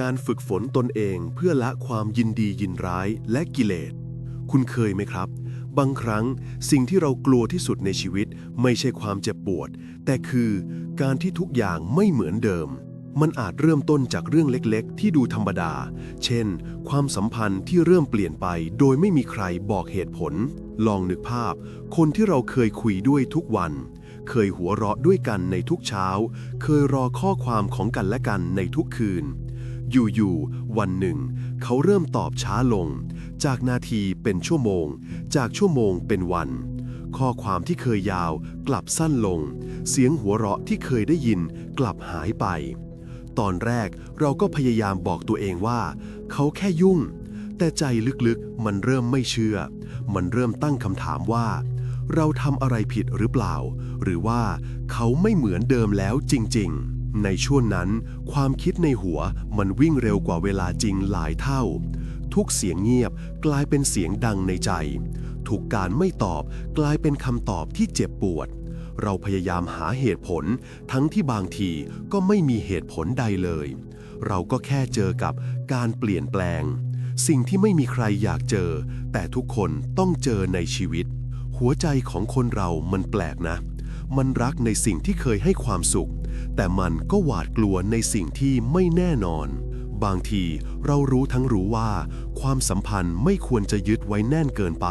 การฝึกฝนตนเองเพื่อละความยินดียินร้ายและกิเลส คุณเคยไหมครับ บางครั้งสิ่งที่เรากลัวที่สุดในชีวิตไม่ใช่ความเจ็บปวด แต่คือการที่ทุกอย่างไม่เหมือนเดิม มันอาจเริ่มต้นจากเรื่องเล็กๆ ที่ดูธรรมดา เช่น ความสัมพันธ์ที่เริ่มเปลี่ยนไป โดยไม่มีใครบอกเหตุผล ลองนึกภาพ คนที่เราเคยคุยด้วยทุกวันเคยหัวเราะด้วยกันในทุกเช้า เคยรอข้อความของกันและกันในทุกคืน อยู่ๆ วันหนึ่ง เขาเริ่มตอบช้าลง จากนาทีเป็นชั่วโมง จากชั่วโมงเป็นวัน ข้อความที่เคยยาวกลับสั้นลง เสียงหัวเราะที่เคยได้ยินกลับหายไป ตอนแรกเราก็พยายามบอกตัวเองว่า เขาแค่ยุ่ง แต่ใจลึกๆ มันเริ่มไม่เชื่อ มันเริ่มตั้งคำถามว่า เราทำอะไรผิดหรือเปล่า หรือว่าเขาไม่เหมือนเดิมแล้วจริง ๆ ในช่วงนั้น ความคิดในหัวมันวิ่งเร็วกว่าเวลาจริงหลายเท่า ทุกเสียงเงียบกลายเป็นเสียงดังในใจ ทุกการไม่ตอบกลายเป็นคำตอบที่เจ็บปวด เราพยายามหาเหตุผล ทั้งที่บางทีก็ไม่มีเหตุผลใดเลย เราก็แค่เจอกับการเปลี่ยนแปลง สิ่งที่ไม่มีใครอยากเจอ แต่ทุกคนต้องเจอในชีวิต หัวใจของคนเรามันแปลกนะ มันรักในสิ่งที่เคยให้ความสุข แต่มันก็หวาดกลัวในสิ่งที่ไม่แน่นอน บางทีเรารู้ทั้งรู้ว่า ความสัมพันธ์ไม่ควรจะยึดไว้แน่นเกินไป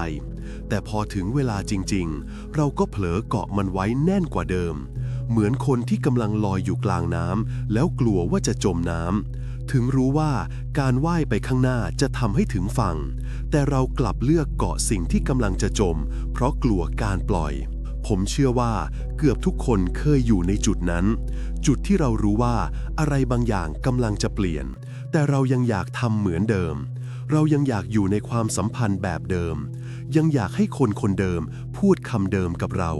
แต่พอถึงเวลาจริงๆ เราก็เผลอเกาะมันไว้แน่นกว่าเดิม เหมือนคนที่กำลังลอยอยู่กลางน้ำแล้วกลัวว่าจะจมน้ำถึงรู้ว่าการว่ายไปข้างหน้าจะทำให้ถึงฝั่ง แต่เรากลับเลือกเกาะสิ่งที่กำลังจะจม เพราะกลัวการปล่อย ผมเชื่อว่าเกือบทุกคนเคยอยู่ในจุดนั้น จุดที่เรารู้ว่าอะไรบางอย่างกำลังจะเปลี่ยน แต่เรายังอยากทำเหมือนเดิม เรายังอยากอยู่ในความสัมพันธ์แบบเดิม ยังอยากให้คนคนเดิมพูดคำเดิมกับเรา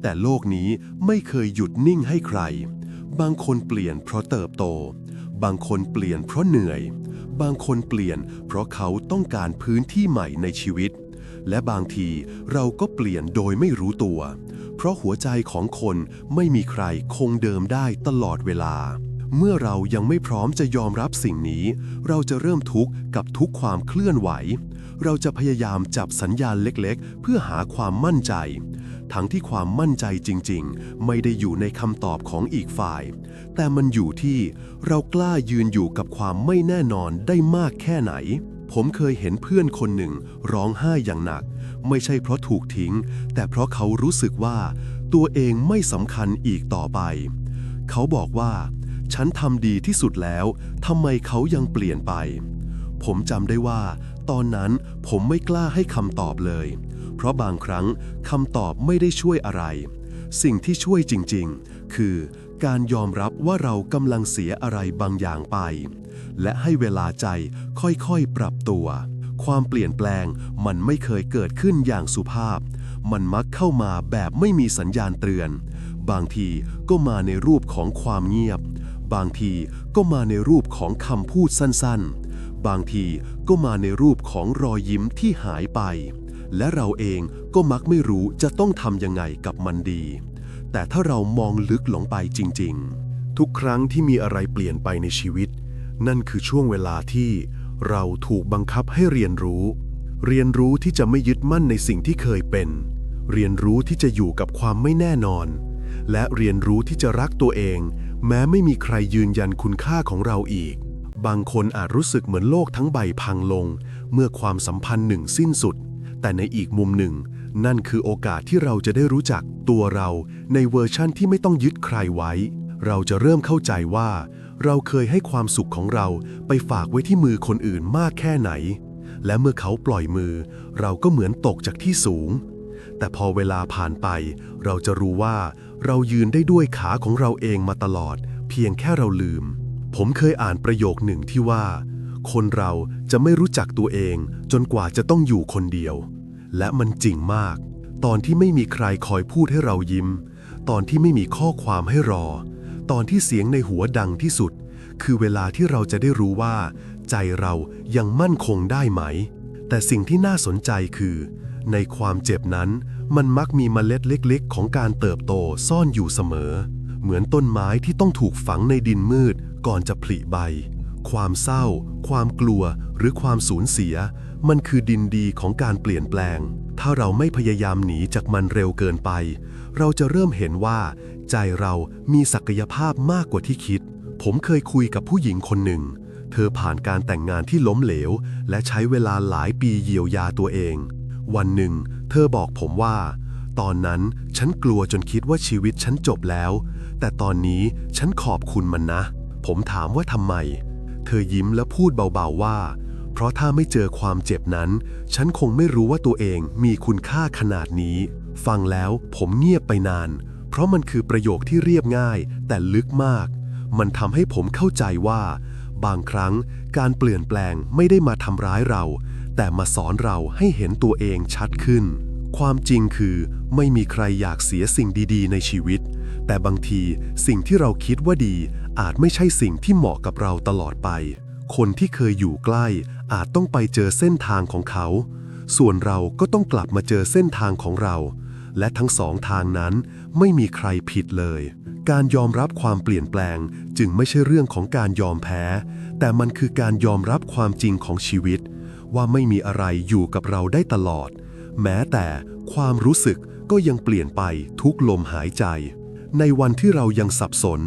แต่โลกนี้ไม่เคยหยุดนิ่งให้ใคร บางคนเปลี่ยนเพราะเติบโต บางคนเปลี่ยนเพราะเหนื่อย บางคนเปลี่ยนเพราะเขาต้องการพื้นที่ใหม่ในชีวิต และบางทีเราก็เปลี่ยนโดยไม่รู้ตัว เพราะหัวใจของคนไม่มีใครคงเดิมได้ตลอดเวลา เมื่อเรายังไม่พร้อมจะยอมรับสิ่งนี้ เราจะเริ่มทุกข์กับทุกความเคลื่อนไหว เราจะพยายามจับสัญญาณเล็กๆ เพื่อหาความมั่นใจ ทั้งที่ความมั่นใจจริงๆ ไม่ได้อยู่ในคำตอบของอีกฝ่าย แต่มันอยู่ที่เรากล้ายืนอยู่กับความไม่แน่นอนได้มากแค่ไหน ผมเคยเห็นเพื่อนคนหนึ่งร้องไห้อย่างหนัก ไม่ใช่เพราะถูกทิ้ง แต่เพราะเขารู้สึกว่า ตัวเองไม่สำคัญอีกต่อไป เขาบอกว่า ฉันทำดีที่สุดแล้วทำไมเขายังเปลี่ยนไป ผมจำได้ว่า ตอนนั้นผมไม่กล้าให้คำตอบเลย เพราะบางครั้งคำตอบไม่ได้ช่วยอะไร สิ่งที่ช่วยจริง ๆ คือ การยอมรับว่าเรากำลังเสียอะไรบางอย่างไป และให้เวลาใจค่อยๆปรับตัว ความเปลี่ยนแปลงมันไม่เคยเกิดขึ้นอย่างสุภาพ มันมักเข้ามาแบบไม่มีสัญญาณเตือน บางทีก็มาในรูปของความเงียบ บางทีก็มาในรูปของคำพูดสั้นๆ บางทีก็มาในรูปของรอยยิ้มที่หายไป และเราเองก็มักไม่รู้จะต้องทำยังไงกับมันดี แต่ถ้าเรามองลึกลงไปจริง ๆ ทุกครั้งที่มีอะไรเปลี่ยนไปในชีวิต นั่นคือช่วงเวลาที่เราถูกบังคับให้เรียนรู้ เรียนรู้ที่จะไม่ยึดมั่นในสิ่งที่เคยเป็น เรียนรู้ที่จะอยู่กับความไม่แน่นอน และเรียนรู้ที่จะรักตัวเอง แม้ไม่มีใครยืนยันคุณค่าของเราอีก บางคนอาจรู้สึกเหมือนโลกทั้งใบพังลง เมื่อความสัมพันธ์หนึ่งสิ้นสุด แต่ในอีกมุมหนึ่ง นั่นคือโอกาสที่เราจะได้รู้จักตัวเราในเวอร์ชั่นที่ไม่ต้องยึดใครไว้ เราจะเริ่มเข้าใจว่า เราเคยให้ความสุขของเราไปฝากไว้ที่มือคนอื่นมากแค่ไหน และเมื่อเขาปล่อยมือ เราก็เหมือนตกจากที่สูง แต่พอเวลาผ่านไป เราจะรู้ว่า เรายืนได้ด้วยขาของเราเองมาตลอด เพียงแค่เราลืม ผมเคยอ่านประโยคหนึ่งที่ว่า คนเราจะไม่รู้จักตัวเอง จนกว่าจะต้องอยู่คนเดียว และมันจริงมาก ตอนที่ไม่มีใครคอยพูดให้เรายิ้ม ตอนที่ไม่มีข้อความให้รอ ตอนที่เสียงในหัวดังที่สุด คือเวลาที่เราจะได้รู้ว่า ใจเรายังมั่นคงได้ไหม แต่สิ่งที่น่าสนใจคือ ในความเจ็บนั้น มันมักมีเมล็ดเล็กๆ ของการเติบโตซ่อนอยู่เสมอ เหมือนต้นไม้ที่ต้องถูกฝังในดินมืดก่อนจะผลิใบคความเศร้า ความกลัว หรือความสูญเสีย มันคือดินดีของการเปลี่ยนแปลง ถ้าเราไม่พยายามหนีจากมันเร็วเกินไป เราจะเริ่มเห็นว่า ใจเรามีศักยภาพมากกว่าที่คิด ผมเคยคุยกับผู้หญิงคนหนึ่ง เธอผ่านการแต่งงานที่ล้มเหลว และใช้เวลาหลายปีเยียวยาตัวเอง วันหนึ่ง เธอบอกผมว่า ตอนนั้นฉันกลัวจนคิดว่าชีวิตฉันจบแล้ว แต่ตอนนี้ฉันขอบคุณมันนะ ผมถามว่าทำไม เธอยิ้มและพูดเบาๆว่า เพราะถ้าไม่เจอความเจ็บนั้น ฉันคงไม่รู้ว่าตัวเองมีคุณค่าขนาดนี้ ฟังแล้วผมเงียบไปนาน เพราะมันคือประโยคที่เรียบง่าย แต่ลึกมาก มันทำให้ผมเข้าใจว่า บางครั้งการเปลี่ยนแปลงไม่ได้มาทำร้ายเรา แต่มาสอนเราให้เห็นตัวเองชัดขึ้น ความจริงคือ ไม่มีใครอยากเสียสิ่งดีๆ ในชีวิต แต่บางทีสิ่งที่เราคิดว่าดี อาจไม่ใช่สิ่งที่เหมาะกับเราตลอดไปคนที่เคยอยู่ใกล้ อาจต้องไปเจอเส้นทางของเขา ส่วนเราก็ต้องกลับมาเจอเส้นทางของเรา และทั้งสองทางนั้นไม่มีใครผิดเลย การยอมรับความเปลี่ยนแปลงจึงไม่ใช่เรื่องของการยอมแพ้ แต่มันคือการยอมรับความจริงของชีวิต ว่าไม่มีอะไรอยู่กับเราได้ตลอด แม้แต่ความรู้สึกก็ยังเปลี่ยนไปทุกลมหายใจ ในวันที่เรายังสับสน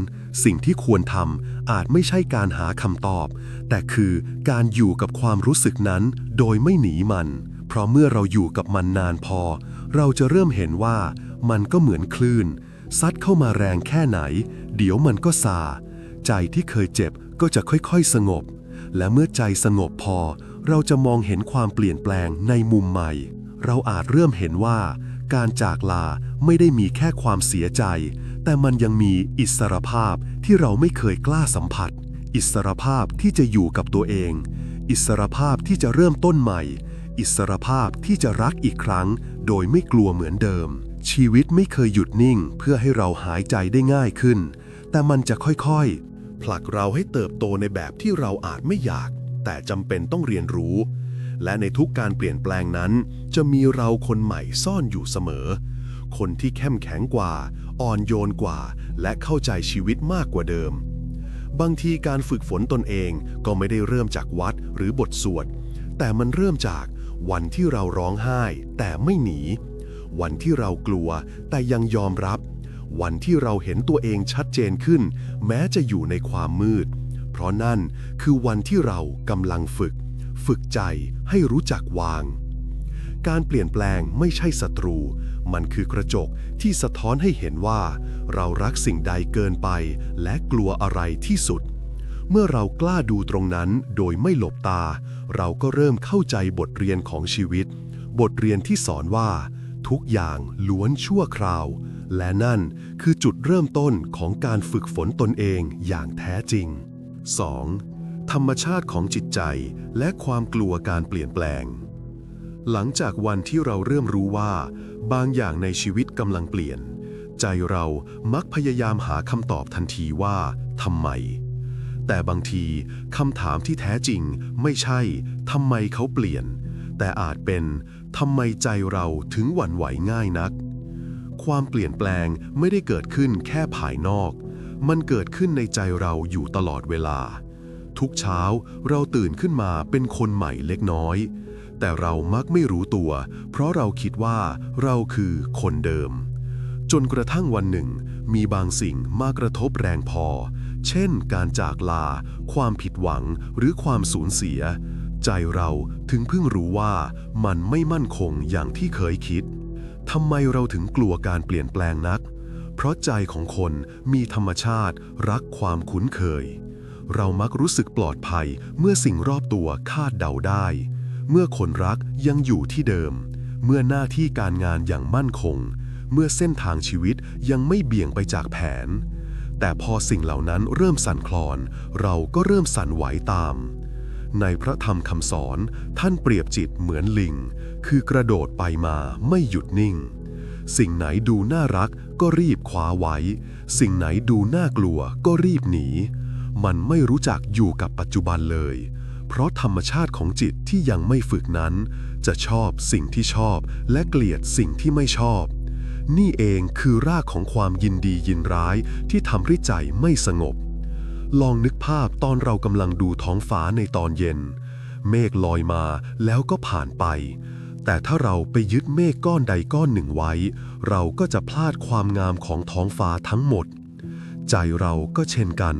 สิ่งที่ควรทำอาจไม่ใช่การหาคำตอบ แต่คือการอยู่กับความรู้สึกนั้นโดยไม่หนีมัน เพราะเมื่อเราอยู่กับมันนานพอ เราจะเริ่มเห็นว่ามันก็เหมือนคลื่น ซัดเข้ามาแรงแค่ไหน เดี๋ยวมันก็ซา ใจที่เคยเจ็บก็จะค่อยๆสงบ และเมื่อใจสงบพอ เราจะมองเห็นความเปลี่ยนแปลงในมุมใหม่ เราอาจเริ่มเห็นว่าการจากลาไม่ได้มีแค่ความเสียใจ แต่มันยังมีอิสรภาพที่เราไม่เคยกล้าสัมผัส อิสรภาพที่จะอยู่กับตัวเอง อิสรภาพที่จะเริ่มต้นใหม่ อิสรภาพที่จะรักอีกครั้ง โดยไม่กลัวเหมือนเดิม ชีวิตไม่เคยหยุดนิ่งเพื่อให้เราหายใจได้ง่ายขึ้น แต่มันจะค่อยๆ ผลักเราให้เติบโตในแบบที่เราอาจไม่อยาก แต่จำเป็นต้องเรียนรู้ และในทุกการเปลี่ยนแปลงนั้น จะมีเราคนใหม่ซ่อนอยู่เสมอ คนที่เข้มแข็งกว่า อ่อนโยนกว่า และเข้าใจชีวิตมากกว่าเดิม บางทีการฝึกฝนตนเองก็ไม่ได้เริ่มจากวัดหรือบทสวด แต่มันเริ่มจากวันที่เราร้องไห้ แต่ไม่หนี วันที่เรากลัว แต่ยังยอมรับ วันที่เราเห็นตัวเองชัดเจนขึ้น แม้จะอยู่ในความมืด เพราะนั่นคือวันที่เรากำลังฝึก ฝึกใจให้รู้จักวาง การเปลี่ยนแปลงไม่ใช่ศัตรู มันคือกระจกที่สะท้อนให้เห็นว่า เรารักสิ่งใดเกินไป และกลัวอะไรที่สุด เมื่อเรากล้าดูตรงนั้นโดยไม่หลบตา เราก็เริ่มเข้าใจบทเรียนของชีวิต บทเรียนที่สอนว่า ทุกอย่างล้วนชั่วคราว และนั่นคือจุดเริ่มต้นของการฝึกฝนตนเองอย่างแท้จริง 2. ธรรมชาติของจิตใจและความกลัวการเปลี่ยนแปลง หลังจากวันที่เราเริ่มรู้ว่า บางอย่างในชีวิตกำลังเปลี่ยน ใจเรามักพยายามหาคำตอบทันทีว่าทำไม แต่บางทีคำถามที่แท้จริงไม่ใช่ทำไมเขาเปลี่ยน แต่อาจเป็นทำไมใจเราถึงหวั่นไหวง่ายนัก ความเปลี่ยนแปลงไม่ได้เกิดขึ้นแค่ภายนอก มันเกิดขึ้นในใจเราอยู่ตลอดเวลา ทุกเช้าเราตื่นขึ้นมาเป็นคนใหม่เล็กน้อย แต่เรามักไม่รู้ตัว เพราะเราคิดว่าเราคือคนเดิม จนกระทั่งวันหนึ่ง มีบางสิ่งมากระทบแรงพอ เช่น การจากลา ความผิดหวังหรือความสูญเสีย ใจเราถึงเพิ่งรู้ว่ามันไม่มั่นคงอย่างที่เคยคิดทำไมเราถึงกลัวการเปลี่ยนแปลงนัก เพราะใจของคนมีธรรมชาติรักความคุ้นเคย เรามักรู้สึกปลอดภัยเมื่อสิ่งรอบตัวคาดเดาได้ เมื่อคนรักยังอยู่ที่เดิม เมื่อหน้าที่การงานอย่างมั่นคง เมื่อเส้นทางชีวิตยังไม่เบี่ยงไปจากแผน แต่พอสิ่งเหล่านั้นเริ่มสั่นคลอน เราก็เริ่มสั่นไหวตาม ในพระธรรมคำสอนท่านเปรียบจิตเหมือนลิง คือกระโดดไปมาไม่หยุดนิ่ง สิ่งไหนดูน่ารักก็รีบคว้าไว้ สิ่งไหนดูน่ากลัวก็รีบหนี มันไม่รู้จักอยู่กับปัจจุบันเลย เพราะธรรมชาติของจิตที่ยังไม่ฝึกนั้น จะชอบสิ่งที่ชอบ และเกลียดสิ่งที่ไม่ชอบ นี่เองคือรากของความยินดียินร้ายที่ทำให้ใจไม่สงบ ลองนึกภาพตอนเรากำลังดูท้องฟ้าในตอนเย็น เมฆลอยมาแล้วก็ผ่านไปแต่ถ้าเราไปยึดเมฆก้อนใดก้อนหนึ่งไว้ เราก็จะพลาดความงามของท้องฟ้าทั้งหมด ใจเราก็เช่นกัน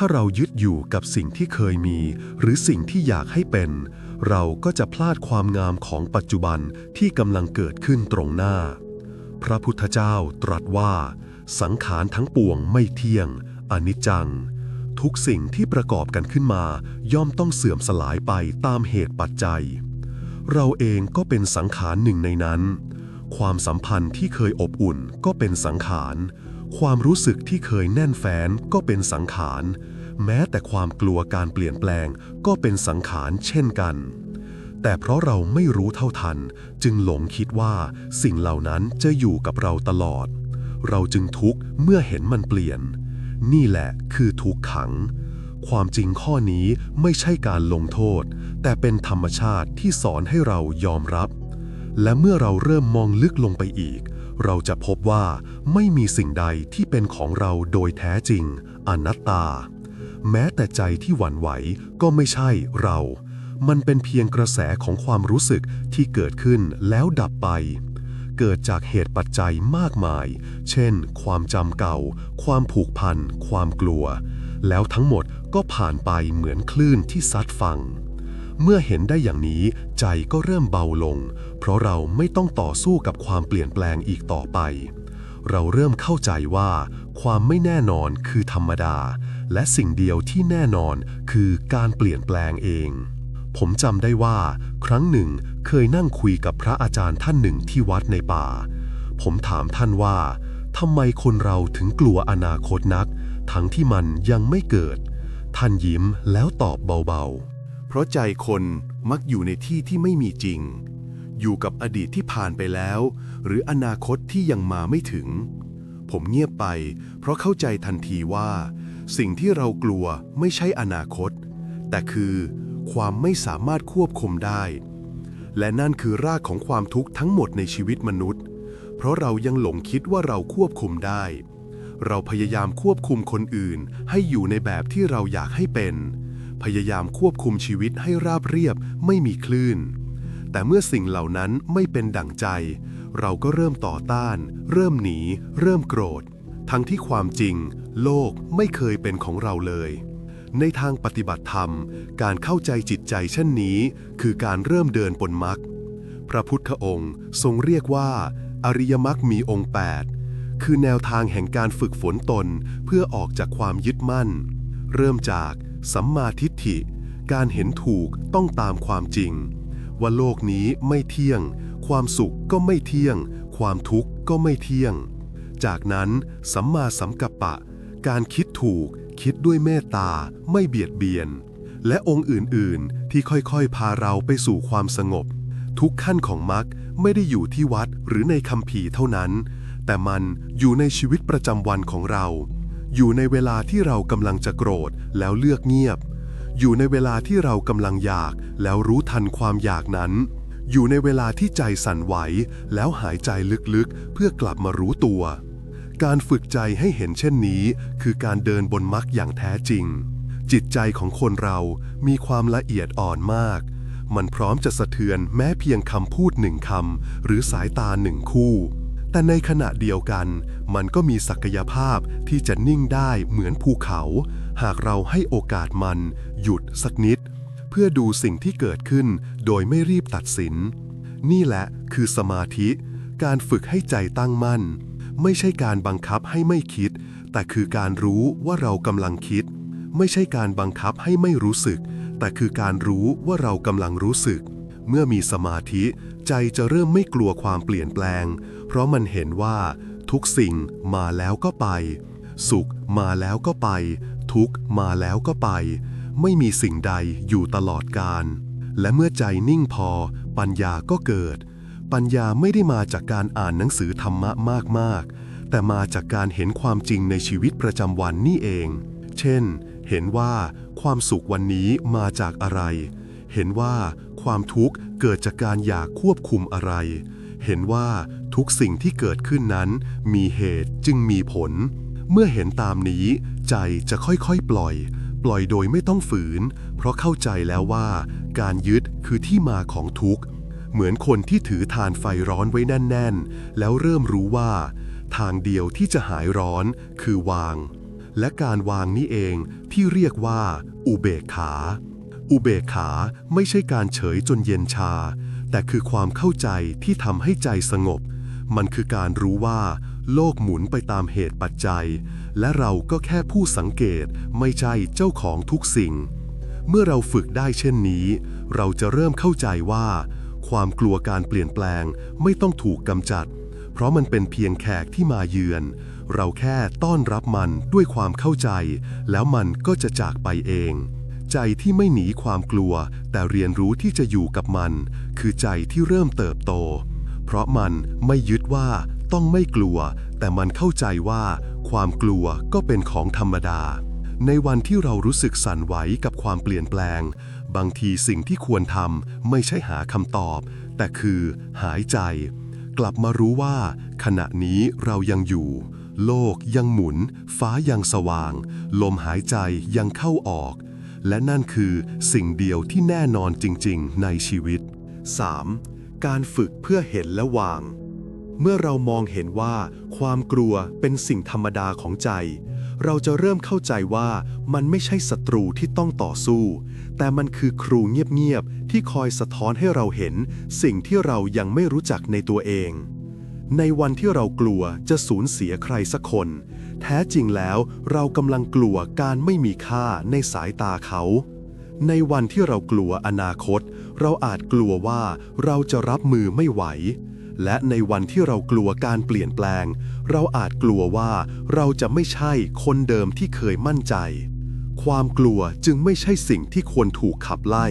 ถ้าเรายึดอยู่กับสิ่งที่เคยมี หรือสิ่งที่อยากให้เป็น เราก็จะพลาดความงามของปัจจุบันที่กำลังเกิดขึ้นตรงหน้า พระพุทธเจ้าตรัสว่า สังขารทั้งปวงไม่เที่ยง อนิจจัง ทุกสิ่งที่ประกอบกันขึ้นมา ย่อมต้องเสื่อมสลายไปตามเหตุปัจจัย เราเองก็เป็นสังขารหนึ่งในนั้น ความสัมพันธ์ที่เคยอบอุ่นก็เป็นสังขาร ความรู้สึกที่เคยแน่นแฟ้นก็เป็นสังขาร แม้แต่ความกลัวการเปลี่ยนแปลงก็เป็นสังขารเช่นกัน แต่เพราะเราไม่รู้เท่าทัน จึงหลงคิดว่าสิ่งเหล่านั้นจะอยู่กับเราตลอด เราจึงทุกข์เมื่อเห็นมันเปลี่ยน นี่แหละคือทุกข์ขัง ความจริงข้อนี้ไม่ใช่การลงโทษ แต่เป็นธรรมชาติที่สอนให้เรายอมรับ และเมื่อเราเริ่มมองลึกลงไปอีก เราจะพบว่าไม่มีสิ่งใดที่เป็นของเราโดยแท้จริง อนัตตา แม้แต่ใจที่หวั่นไหวก็ไม่ใช่เรา มันเป็นเพียงกระแสของความรู้สึกที่เกิดขึ้นแล้วดับไป เกิดจากเหตุปัจจัยมากมาย เช่น ความจำเก่า ความผูกพัน ความกลัว แล้วทั้งหมดก็ผ่านไปเหมือนคลื่นที่ซัดฟังเมื่อเห็นได้อย่างนี้ใจก็เริ่มเบาลง เพราะเราไม่ต้องต่อสู้กับความเปลี่ยนแปลงอีกต่อไป เราเริ่มเข้าใจว่า ความไม่แน่นอนคือธรรมดา และสิ่งเดียวที่แน่นอนคือการเปลี่ยนแปลงเอง ผมจำได้ว่า ครั้งหนึ่งเคยนั่งคุยกับพระอาจารย์ท่านหนึ่งที่วัดในป่า ผมถามท่านว่าทำไมคนเราถึงกลัวอนาคตนัก ทั้งที่มันยังไม่เกิด ท่านยิ้มแล้วตอบเบาๆ เพราะใจคนมักอยู่ในที่ที่ไม่มีจริง อยู่กับอดีตที่ผ่านไปแล้ว หรืออนาคตที่ยังมาไม่ถึง ผมเงียบไป เพราะเข้าใจทันทีว่า สิ่งที่เรากลัวไม่ใช่อนาคต แต่คือความไม่สามารถควบคุมได้ และนั่นคือรากของความทุกข์ทั้งหมดในชีวิตมนุษย์ เพราะเรายังหลงคิดว่าเราควบคุมได้ เราพยายามควบคุมคนอื่น ให้อยู่ในแบบที่เราอยากให้เป็น พยายามควบคุมชีวิตให้ราบเรียบไม่มีคลื่น แต่เมื่อสิ่งเหล่านั้นไม่เป็นดั่งใจ เราก็เริ่มต่อต้าน เริ่มหนี เริ่มโกรธ ทั้งที่ความจริง โลกไม่เคยเป็นของเราเลย ในทางปฏิบัติธรรม การเข้าใจจิตใจเช่นนี้ คือการเริ่มเดินบนมรรคพระพุทธองค์ทรงเรียกว่า อริยมรรคมีองค์ 8 คือแนวทางแห่งการฝึกฝนตนเพื่อออกจากความยึดมั่น เริ่มจากสัมมาทิฏฐิ การเห็นถูกต้องตามความจริง ว่าโลกนี้ไม่เที่ยง ความสุขก็ไม่เที่ยง ความทุกข์ก็ไม่เที่ยง จากนั้นสัมมาสัมกัปปะ การคิดถูก คิดด้วยเมตตา ไม่เบียดเบียน และองค์อื่น ๆ ที่ค่อย ๆ พาเราไปสู่ความสงบ ทุกขั้นของมรรคไม่ได้อยู่ที่วัดหรือในคำภีเท่านั้น แต่มันอยู่ในชีวิตประจำวันของเรา อยู่ในเวลาที่เรากำลังจะโกรธแล้วเลือกเงียบ อยู่ในเวลาที่เรากำลังอยากแล้วรู้ทันความอยากนั้น อยู่ในเวลาที่ใจสั่นไหว แล้วหายใจลึกๆ เพื่อกลับมารู้ตัว การฝึกใจให้เห็นเช่นนี้ คือการเดินบนมรรคอย่างแท้จริง จิตใจของคนเรามีความละเอียดอ่อนมาก มันพร้อมจะสะเทือนแม้เพียงคำพูดหนึ่งคำหรือสายตาหนึ่งคู่ แต่ในขณะเดียวกัน มันก็มีศักยภาพที่จะนิ่งได้เหมือนภูเขา หากเราให้โอกาสมัน หยุดสักนิด เพื่อดูสิ่งที่เกิดขึ้นโดยไม่รีบตัดสิน นี่แหละคือสมาธิ การฝึกให้ใจตั้งมั่น ไม่ใช่การบังคับให้ไม่คิด แต่คือการรู้ว่าเรากำลังคิด ไม่ใช่การบังคับให้ไม่รู้สึก แต่คือการรู้ว่าเรากำลังรู้สึก เมื่อมีสมาธิ ใจจะเริ่มไม่กลัวความเปลี่ยนแปลง เพราะมันเห็นว่า ทุกสิ่งมาแล้วก็ไป สุขมาแล้วก็ไป ทุกมาแล้วก็ไป ไม่มีสิ่งใดอยู่ตลอดกาลและเมื่อใจนิ่งพอ ปัญญาก็เกิด ปัญญาไม่ได้มาจากการอ่านหนังสือธรรมะมากๆ แต่มาจากการเห็นความจริงในชีวิตประจำวันนี่เอง เช่น เห็นว่าความสุขวันนี้มาจากอะไร เห็นว่าความทุกข์เกิดจากการอยากควบคุมอะไร เห็นว่าทุกสิ่งที่เกิดขึ้นนั้น มีเหตุจึงมีผล เมื่อเห็นตามนี้ ใจจะค่อยๆปล่อย ปล่อยโดยไม่ต้องฝืน เพราะเข้าใจแล้วว่า การยึดคือที่มาของทุกข์ เหมือนคนที่ถือทานไฟร้อนไว้แน่น ๆ แล้วเริ่มรู้ว่า ทางเดียวที่จะหายร้อนคือวาง และการวางนี้เองที่เรียกว่า อุเบกขา อุเบกขาไม่ใช่การเฉยจนเย็นชา แต่คือความเข้าใจที่ทำให้ใจสงบ มันคือการรู้ว่า โลกหมุนไปตามเหตุปัจจัย และเราก็แค่ผู้สังเกตไม่ใช่เจ้าของทุกสิ่ง เมื่อเราฝึกได้เช่นนี้ เราจะเริ่มเข้าใจว่า ความกลัวการเปลี่ยนแปลงไม่ต้องถูกกำจัด เพราะมันเป็นเพียงแขกที่มาเยือน เราแค่ต้อนรับมันด้วยความเข้าใจ แล้วมันก็จะจากไปเอง ใจที่ไม่หนีความกลัว แต่เรียนรู้ที่จะอยู่กับมัน คือใจที่เริ่มเติบโต เพราะมันไม่ยึดว่าต้องไม่กลัว แต่มันเข้าใจว่าความกลัวก็เป็นของธรรมดา ในวันที่เรารู้สึกสั่นไหวกับความเปลี่ยนแปลง บางทีสิ่งที่ควรทำไม่ใช่หาคำตอบ แต่คือหายใจ กลับมารู้ว่า ขณะนี้เรายังอยู่ โลกยังหมุน ฟ้ายังสว่าง ลมหายใจยังเข้าออก และนั่นคือสิ่งเดียวที่แน่นอนจริง ๆ ในชีวิต 3. การฝึกเพื่อเห็นและวาง เมื่อเรามองเห็นว่าความกลัวเป็นสิ่งธรรมดาของใจ เราจะเริ่มเข้าใจว่ามันไม่ใช่ศัตรูที่ต้องต่อสู้ แต่มันคือครูเงียบๆที่คอยสะท้อนให้เราเห็น สิ่งที่เรายังไม่รู้จักในตัวเอง ในวันที่เรากลัวจะสูญเสียใครสักคน แท้จริงแล้วเรากำลังกลัวการไม่มีค่าในสายตาเขาในวันที่เรากลัวอนาคต เราอาจกลัวว่าเราจะรับมือไม่ไหว และในวันที่เรากลัวการเปลี่ยนแปลง เราอาจกลัวว่าเราจะไม่ใช่คนเดิมที่เคยมั่นใจ ความกลัวจึงไม่ใช่สิ่งที่ควรถูกขับไล่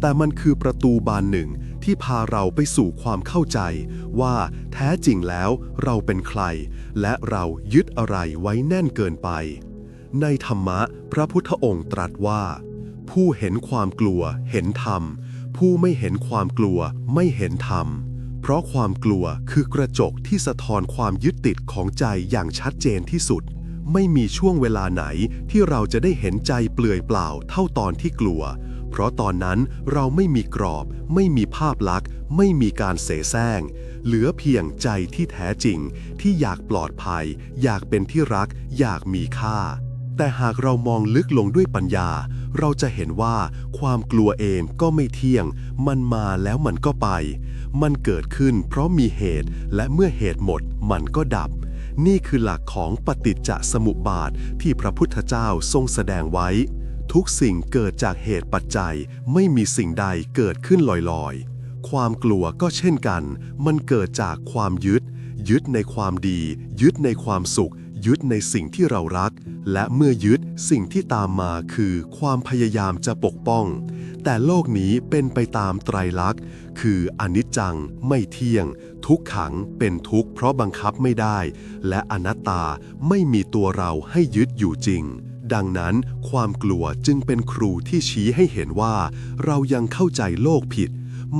แต่มันคือประตูบานหนึ่งที่พาเราไปสู่ความเข้าใจ ว่าแท้จริงแล้วเราเป็นใคร และเรายึดอะไรไว้แน่นเกินไป ในธรรมะพระพุทธองค์ตรัสว่า ผู้เห็นความกลัวเห็นธรรม ผู้ไม่เห็นความกลัวไม่เห็นธรรม ราะความกลัวคือกระจกที่สะท้อนความยึดติดของใจอย่างชัดเจนที่สุด ไม่มีช่วงเวลาไหนที่เราจะได้เห็นใจเปลือยเปล่าเท่าตอนที่กลัว เพราะตอนนั้นเราไม่มีกรอบ ไม่มีภาพลักษณ์ ไม่มีการเสแสร้ง เหลือเพียงใจที่แท้จริง ที่อยากปลอดภัย อยากเป็นที่รัก อยากมีค่า แต่หากเรามองลึกลงด้วยปัญญา เราจะเห็นว่าความกลัวเองก็ไม่เที่ยง มันมาแล้วมันก็ไป มันเกิดขึ้นเพราะมีเหตุ และเมื่อเหตุหมดมันก็ดับ นี่คือหลักของปฏิจจสมุปบาทที่พระพุทธเจ้าทรงแสดงไว้ ทุกสิ่งเกิดจากเหตุปัจจัย ไม่มีสิ่งใดเกิดขึ้นลอยๆ ความกลัวก็เช่นกัน มันเกิดจากความยึด ยึดในความดี ยึดในความสุข ยึดในสิ่งที่เรารัก และเมื่อยึดสิ่งที่ตามมาคือความพยายามจะปกป้อง แต่โลกนี้เป็นไปตามไตรลักษณ์ คืออนิจจัง ไม่เที่ยง ทุกขังเป็นทุกข์เพราะบังคับไม่ได้ และอนัตตาไม่มีตัวเราให้ยึดอยู่จริงดังนั้นความกลัวจึงเป็นครูที่ชี้ให้เห็นว่า เรายังเข้าใจโลกผิด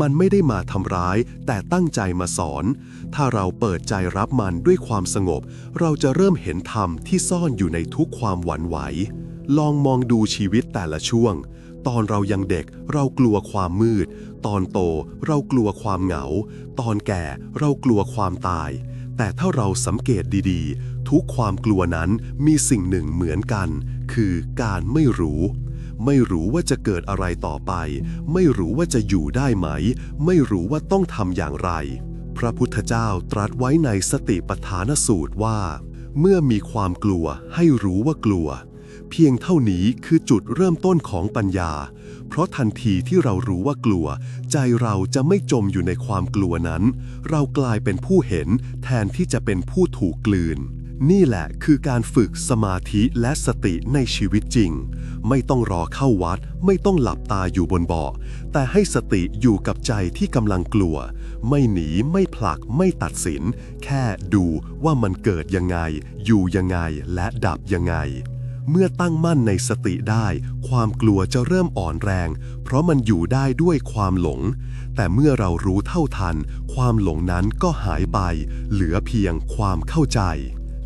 มันไม่ได้มาทำร้าย แต่ตั้งใจมาสอน ถ้าเราเปิดใจรับมันด้วยความสงบ เราจะเริ่มเห็นธรรมที่ซ่อนอยู่ในทุกความหวั่นไหว ลองมองดูชีวิตแต่ละช่วง ตอนเรายังเด็กเรากลัวความมืด ตอนโตเรากลัวความเหงา ตอนแก่เรากลัวความตาย แต่ถ้าเราสังเกตดีๆ ทุกความกลัวนั้นมีสิ่งหนึ่งเหมือนกัน คือการไม่รู้ ไม่รู้ว่าจะเกิดอะไรต่อไป ไม่รู้ว่าจะอยู่ได้ไหม ไม่รู้ว่าต้องทำอย่างไร พระพุทธเจ้าตรัสไว้ในสติปัฏฐานสูตรว่า เมื่อมีความกลัวให้รู้ว่ากลัว เพียงเท่านี้คือจุดเริ่มต้นของปัญญา เพราะทันทีที่เรารู้ว่ากลัว ใจเราจะไม่จมอยู่ในความกลัวนั้น เรากลายเป็นผู้เห็นแทนที่จะเป็นผู้ถูกกลืน นี่แหละคือการฝึกสมาธิและสติในชีวิตจริง ไม่ต้องรอเข้าวัด ไม่ต้องหลับตาอยู่บนเบาะแต่ให้สติอยู่กับใจที่กำลังกลัว ไม่หนีไม่ผลักไม่ตัดสิน แค่ดูว่ามันเกิดยังไง อยู่ยังไงและดับยังไง เมื่อตั้งมั่นในสติได้ ความกลัวจะเริ่มอ่อนแรง เพราะมันอยู่ได้ด้วยความหลง แต่เมื่อเรารู้เท่าทัน ความหลงนั้นก็หายไป เหลือเพียงความเข้าใจ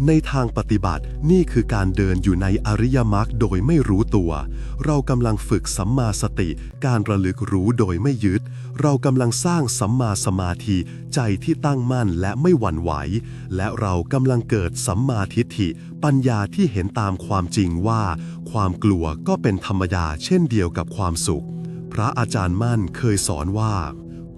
ในทางปฏิบัตินี่คือการเดินอยู่ในอริยมรรคโดยไม่รู้ตัว เรากำลังฝึกสัมมาสติ การระลึกรู้โดยไม่ยึด เรากำลังสร้างสัมมาสมาธิ ใจที่ตั้งมั่นและไม่หวั่นไหว และเรากำลังเกิดสัมมาทิฏฐิ ปัญญาที่เห็นตามความจริงว่า ความกลัวก็เป็นธรรมดาเช่นเดียวกับความสุข พระอาจารย์มั่นเคยสอนว่า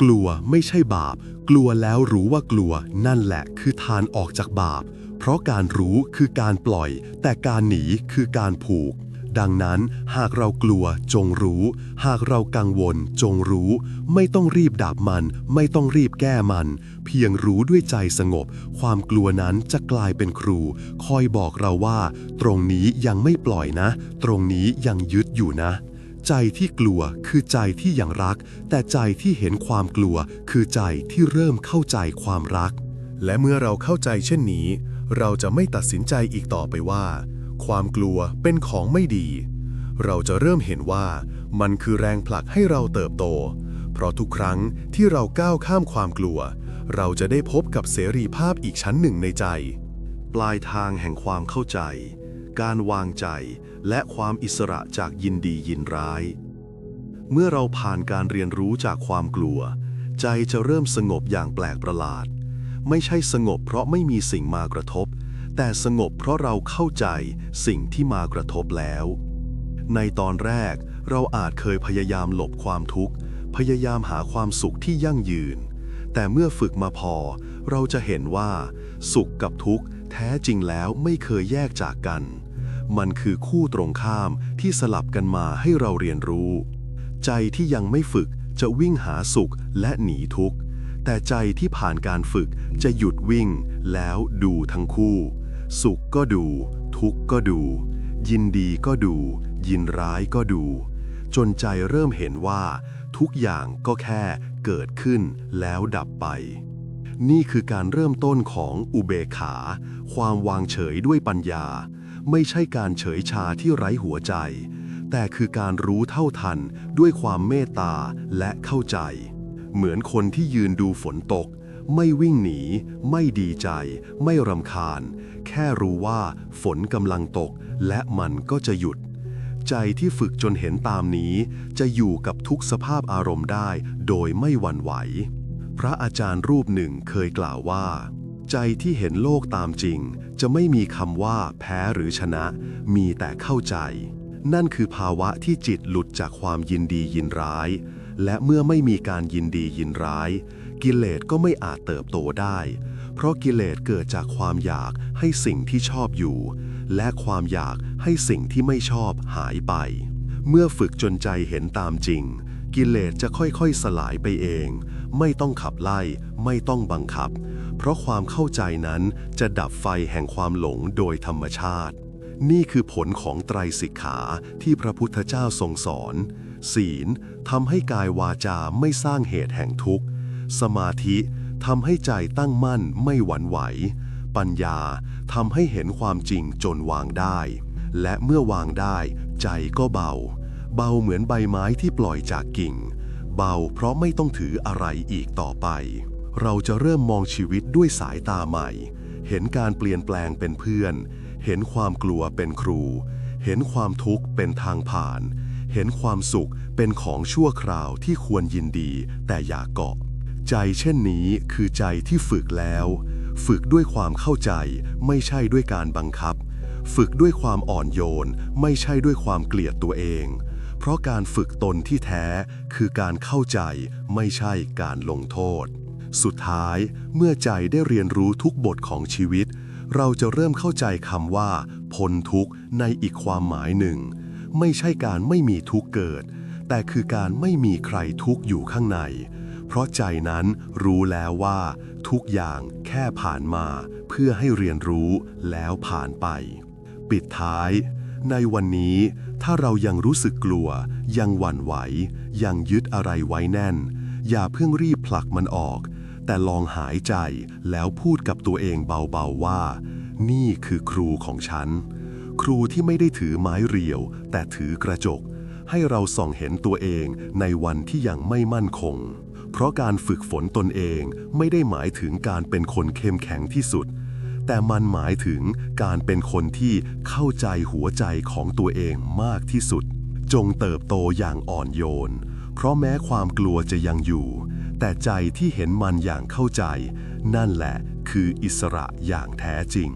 กลัวไม่ใช่บาป กลัวแล้วรู้ว่ากลัวนั่นแหละคือทานออกจากบาป เพราะการรู้คือการปล่อย แต่การหนีคือการผูก ดังนั้นหากเรากลัวจงรู้ หากเรากังวลจงรู้ ไม่ต้องรีบดับมัน ไม่ต้องรีบแก้มัน เพียงรู้ด้วยใจสงบ ความกลัวนั้นจะกลายเป็นครู คอยบอกเราว่า ตรงนี้ยังไม่ปล่อยนะ ตรงนี้ยังยึดอยู่นะใจที่กลัวคือใจที่ยังรัก แต่ใจที่เห็นความกลัวคือใจที่เริ่มเข้าใจความรัก และเมื่อเราเข้าใจเช่นนี้ เราจะไม่ตัดสินใจอีกต่อไปว่า ความกลัวเป็นของไม่ดี เราจะเริ่มเห็นว่ามันคือแรงผลักให้เราเติบโต เพราะทุกครั้งที่เราก้าวข้ามความกลัว เราจะได้พบกับเสรีภาพอีกชั้นหนึ่งในใจ ปลายทางแห่งความเข้าใจ การวางใจ และความอิสระจากยินดียินร้าย เมื่อเราผ่านการเรียนรู้จากความกลัว ใจจะเริ่มสงบอย่างแปลกประหลาด ไม่ใช่สงบเพราะไม่มีสิ่งมากระทบ แต่สงบเพราะเราเข้าใจสิ่งที่มากระทบแล้ว ในตอนแรกเราอาจเคยพยายามหลบความทุกข์ พยายามหาความสุขที่ยั่งยืน แต่เมื่อฝึกมาพอ เราจะเห็นว่า สุขกับทุกข์แท้จริงแล้วไม่เคยแยกจากกัน มันคือคู่ตรงข้ามที่สลับกันมาให้เราเรียนรู้ ใจที่ยังไม่ฝึกจะวิ่งหาสุขและหนีทุกข์ แต่ใจที่ผ่านการฝึกจะหยุดวิ่งแล้วดูทั้งคู่ สุขก็ดู ทุกข์ก็ดู ยินดีก็ดู ยินร้ายก็ดู จนใจเริ่มเห็นว่า ทุกอย่างก็แค่เกิดขึ้นแล้วดับไป นี่คือการเริ่มต้นของอุเบกขา ความวางเฉยด้วยปัญญา ไม่ใช่การเฉยชาที่ไร้หัวใจ แต่คือการรู้เท่าทันด้วยความเมตตาและเข้าใจ เหมือนคนที่ยืนดูฝนตก ไม่วิ่งหนี ไม่ดีใจ ไม่รำคาญ แค่รู้ว่าฝนกำลังตก และมันก็จะหยุด ใจที่ฝึกจนเห็นตามนี้ จะอยู่กับทุกสภาพอารมณ์ได้โดยไม่หวั่นไหว พระอาจารย์รูปหนึ่งเคยกล่าวว่า ใจที่เห็นโลกตามจริง จะไม่มีคำว่าแพ้หรือชนะ มีแต่เข้าใจ นั่นคือภาวะที่จิตหลุดจากความยินดียินร้าย และเมื่อไม่มีการยินดียินร้าย กิเลสก็ไม่อาจเติบโตได้ เพราะกิเลสเกิดจากความอยากให้สิ่งที่ชอบอยู่ และความอยากให้สิ่งที่ไม่ชอบหายไป เมื่อฝึกจนใจเห็นตามจริง กิเลสจะค่อยๆสลายไปเอง ไม่ต้องขับไล่ ไม่ต้องบังคับ เพราะความเข้าใจนั้นจะดับไฟแห่งความหลงโดยธรรมชาติ นี่คือผลของไตรสิกขาที่พระพุทธเจ้าทรงสอน ศีลทำให้กายวาจาไม่สร้างเหตุแห่งทุกข์ สมาธิทำให้ใจตั้งมั่นไม่หวั่นไหว ปัญญาทำให้เห็นความจริงจนวางได้ และเมื่อวางได้ ใจก็เบา เบาเหมือนใบไม้ที่ปล่อยจากกิ่ง เบาเพราะไม่ต้องถืออะไรอีกต่อไป เราจะเริ่มมองชีวิตด้วยสายตาใหม่ เห็นการเปลี่ยนแปลงเป็นเพื่อน เห็นความกลัวเป็นครู เห็นความทุกข์เป็นทางผ่าน เห็นความสุขเป็นของชั่วคราวที่ควรยินดี แต่อย่าเกาะ ใจเช่นนี้คือใจที่ฝึกแล้ว ฝึกด้วยความเข้าใจ ไม่ใช่ด้วยการบังคับ ฝึกด้วยความอ่อนโยน ไม่ใช่ด้วยความเกลียดตัวเอง เพราะการฝึกตนที่แท้คือการเข้าใจ ไม่ใช่การลงโทษ สุดท้ายเมื่อใจได้เรียนรู้ทุกบทของชีวิต เราจะเริ่มเข้าใจคำว่าพ้นทุกข์ในอีกความหมายหนึ่ง ไม่ใช่การไม่มีทุกเกิด แต่คือการไม่มีใครทุกอยู่ข้างใน เพราะใจนั้นรู้แล้วว่า ทุกอย่างแค่ผ่านมา เพื่อให้เรียนรู้แล้วผ่านไป ปิดท้าย ในวันนี้ถ้าเรายังรู้สึกกลัว ยังหวั่นไหว ยังยึดอะไรไว้แน่น อย่าเพิ่งรีบผลักมันออก แต่ลองหายใจแล้วพูดกับตัวเองเบาๆว่า นี่คือครูของฉัน ครูที่ไม่ได้ถือไม้เรียว แต่ถือกระจก ให้เราส่องเห็นตัวเองในวันที่ยังไม่มั่นคง เพราะการฝึกฝนตนเองไม่ได้หมายถึงการเป็นคนเข้มแข็งที่สุด แต่มันหมายถึงการเป็นคนที่เข้าใจหัวใจของตัวเองมากที่สุด จงเติบโตอย่างอ่อนโยน เพราะแม้ความกลัวจะยังอยู่ แต่ใจที่เห็นมันอย่างเข้าใจ นั่นแหละคืออิสระอย่างแท้จริง